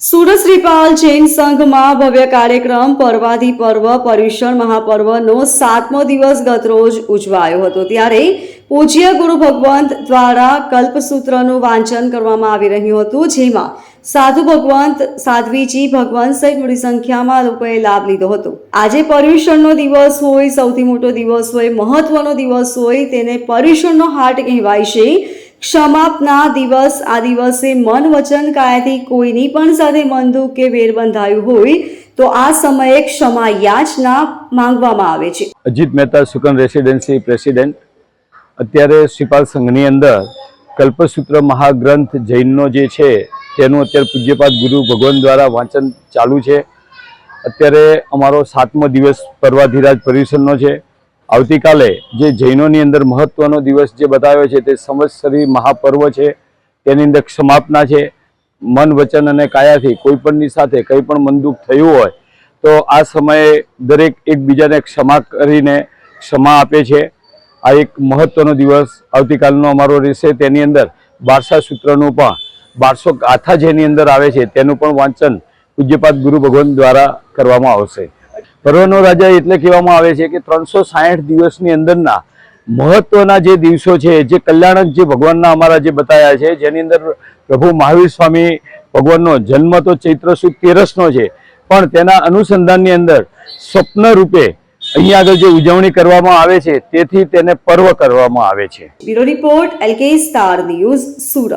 સુરત શ્રીપાલ જૈન સંઘમાં ભવ્ય કાર્યક્રમ પર્વાધિ પર્વ, પર્યુષણ મહાપર્વનો સાતમો દિવસ ગતરોજ ઉજવાયો હતો. ત્યારે પૂજ્ય ગુરુ ભગવંત દ્વારા કલ્પસૂત્રનું વાંચન કરવામાં આવી રહ્યું હતું, જેમાં સાધુ ભગવંત, સાધ્વીજી ભગવંત સહિત મોટી સંખ્યામાં લોકોએ લાભ લીધો હતો. આજે પર્યુષણનો દિવસ હોય, સૌથી મોટો દિવસ હોય, મહત્વનો દિવસ હોય, તેને પર્યુષણનો હાટ કહેવાય છે. ક્ષમાપના દિવસ. આ દિવસે મન વચન કાયાથી કોઈની પણ સાથે મન કે વેર બંધાયું હોય, તો આ સમયે ક્ષમા યાચના માંગવામાં આવે છે. Ajit Mehta, Sukan residency president. અત્યારે શ્રીપાલ સંઘની અંદર કલ્પસૂત્ર મહાગ્રંથ જૈનનો જે છે, તેનું અત્યારે પૂજ્યપાદ ગુરુ ભગવાન દ્વારા વાંચન ચાલુ છે. અત્યારે અમારો સાતમો દિવસ પર્વાધિરાજ પર્યુષણનો છે. આવતીકાલે જે જૈનોની અંદર મહત્વનો દિવસ જે બતાવ્યો છે તે સંવત્સરી મહાપર્વ છે, તેની અંદર ક્ષમાપના છે, મન, વચન અને કાયાથી કોઈ પણની સાથે કંઈ પણ મનદુખ થયું હોય, તો આ સમયે દરેક એકબીજાને ક્ષમા કરીને ક્ષમા આપે છે. આ એક મહત્વનો દિવસ આવતીકાલનો અમારો રહેશે. તેની અંદર બારસા સૂત્રનું પણ બારસો ગાથા જેની અંદર આવે છે, તેનું પણ વાંચન પૂજ્યપાદ ગુરુ ભગવાન દ્વારા કરવામાં આવશે. પર્વનો રાજા એટલે કહેવામાં આવે છે કે ત્રણસો સાહીઠ દિવસની અંદરના મહત્વના જે દિવસો છે, જે કલ્યાણક જે ભગવાનના અમારા જે બતાવ્યા છે, જેની અંદર પ્રભુ મહાવીર સ્વામી ભગવાનનો જન્મ તો ચૈત્ર સુદ તેરસનો છે, પણ તેના અનુસંધાનની અંદર સ્વપ્ન રૂપે અહીંયા આગળ જે ઉજવણી કરવામાં આવે છે, તેથી તેને પર્વ કરવામાં આવે છે. Bureau report, LK Star News, Surat.